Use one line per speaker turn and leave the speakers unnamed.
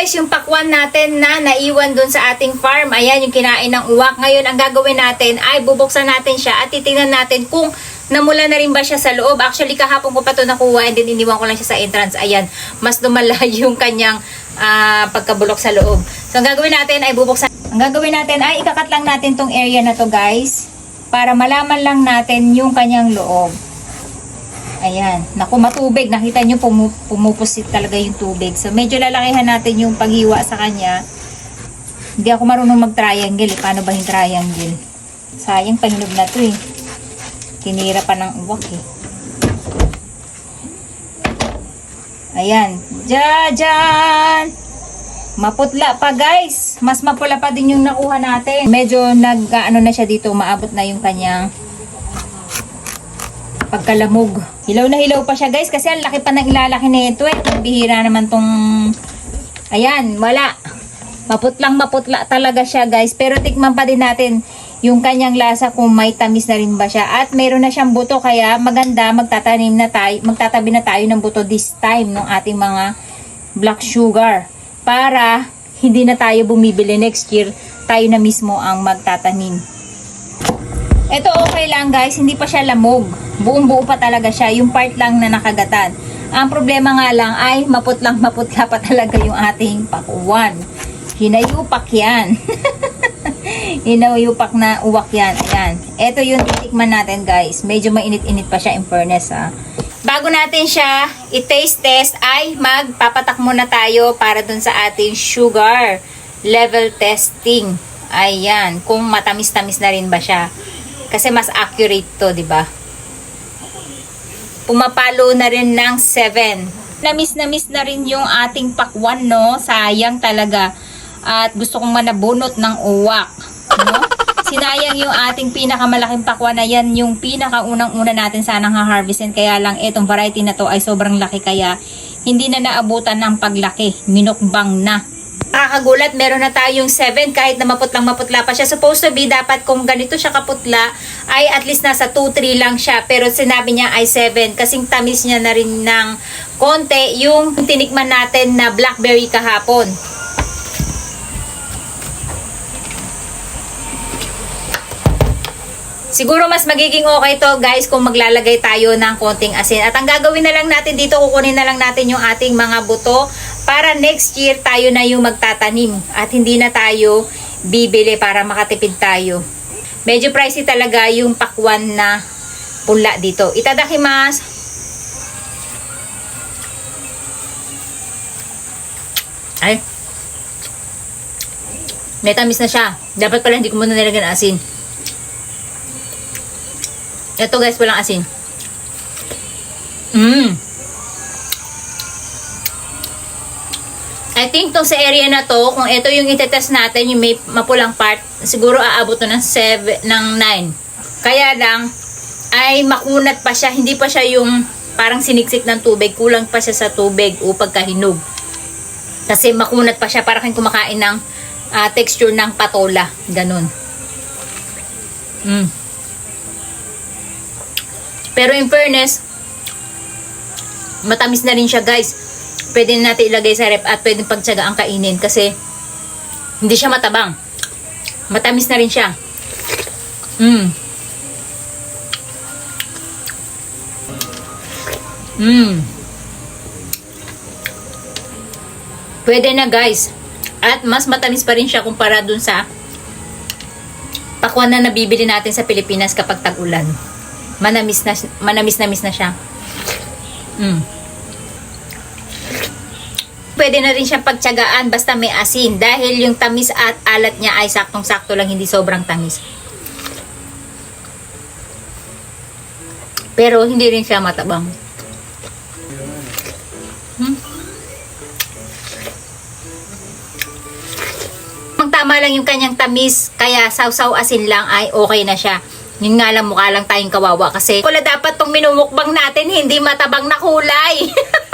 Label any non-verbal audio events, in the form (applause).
guys, yung pakwan natin na naiwan dun sa ating farm. Ayan, yung kinain ng uwak. Ngayon, ang gagawin natin ay bubuksan natin siya at titingnan natin kung namula na rin ba siya sa loob. Actually, kahapon ko pa to nakuha and then iniwan ko lang siya sa entrance. Ayan, mas lumala yung kanyang ah, pagkabulok sa loob. So, ang gagawin natin ay bubuksan. Ang gagawin natin ay ikakat lang natin tong area na to guys para malaman lang natin yung kanyang loob. Ayan. Naku, matubig. Nakita nyo, pumu pumupusit talaga yung tubig. So, medyo lalakihan natin yung paghiwa sa kanya. Hindi ako marunong mag-triangle. Eh. Paano ba yung triangle? Sayang, pahinog na to eh. Tinira pa ng uwak eh. Ayan. Diyan! Maputla pa guys. Mas mapula pa din yung nakuha natin. Medyo nag ano na siya dito. Maabot na yung kanyang pagkalamog. Hilaw na hilaw pa siya guys kasi ang laki pa ng ilalaki nito eh. Bihira naman tong Ayan, wala. Maputlang maputla talaga siya guys. Pero tikman pa din natin yung kanyang lasa kung may tamis na rin ba siya. At meron na siyang buto kaya maganda magtatanim na tayo, magtatabi na tayo ng buto this time ng ating mga black sugar. Para hindi na tayo bumibili next year, tayo na mismo ang magtatanim. Ito okay lang guys, hindi pa siya lamog. Buong buo pa talaga siya, yung part lang na nakagatan. Ang problema nga lang ay maputlang maputla pa talaga yung ating pakuwan. Hinayupak yan. (laughs) Hinayupak na uwak yan. Ayan. Ito yung titikman natin guys. Medyo mainit-init pa siya in fairness ha. Bago natin siya i-taste test ay magpapatak muna tayo para dun sa ating sugar level testing. Ayan. Kung matamis-tamis na rin ba siya. Kasi mas accurate to, di ba? Pumapalo na rin ng 7. Namis na miss na rin yung ating pakwan, no? Sayang talaga. At gusto kong manabunot ng uwak. No? Sinayang yung ating pinakamalaking pakwan na yan, yung pinakaunang-una natin sanang ha-harvestin. Kaya lang itong variety na to ay sobrang laki kaya hindi na naabutan ng paglaki. Minukbang na. Nakakagulat, meron na tayong 7 kahit na maputlang maputla pa siya. Supposed to be, dapat kung ganito siya kaputla, ay at least nasa 2-3 lang siya. Pero sinabi niya ay 7. Kasing tamis niya na rin ng konti yung tinikman natin na blackberry kahapon. Siguro mas magiging okay to guys kung maglalagay tayo ng konting asin. At ang gagawin na lang natin dito, kukunin na lang natin yung ating mga buto para next year tayo na yung magtatanim at hindi na tayo bibili para makatipid tayo. Medyo pricey talaga yung pakwan na pula dito. Itadakimasu. Ay. May tamis na siya. Dapat pala hindi ko muna nilagyan ng asin. Ito guys, walang asin. Mmm. I think tong sa area na to, kung ito yung itetest natin, yung may mapulang part, siguro aabot to ng 7, ng 9. Kaya lang, ay makunat pa siya. Hindi pa siya yung parang siniksik ng tubig. Kulang pa siya sa tubig o pagkahinog. Kasi makunat pa siya. Parang kang kumakain ng ah, texture ng patola. Ganun. Mm. Pero in fairness, matamis na rin siya guys. Pwede na natin ilagay sa rep at pwede pagtsaga ang kainin kasi hindi siya matabang. Matamis na rin siya. Mm. Mm. Pwede na guys. At mas matamis pa rin siya kumpara dun sa pakwan na nabibili natin sa Pilipinas kapag tag-ulan. Manamis na manamis na miss na siya. Mm. Pwede na rin siya pagtyagaan basta may asin dahil yung tamis at alat niya ay saktong-sakto lang hindi sobrang tamis. Pero hindi rin siya matabang. Hmm? Ang tama lang yung kanyang tamis, kaya sausaw asin lang ay okay na siya. Yun nga lang mukha lang tayong kawawa kasi wala dapat tong minumukbang natin hindi matabang na kulay. (laughs)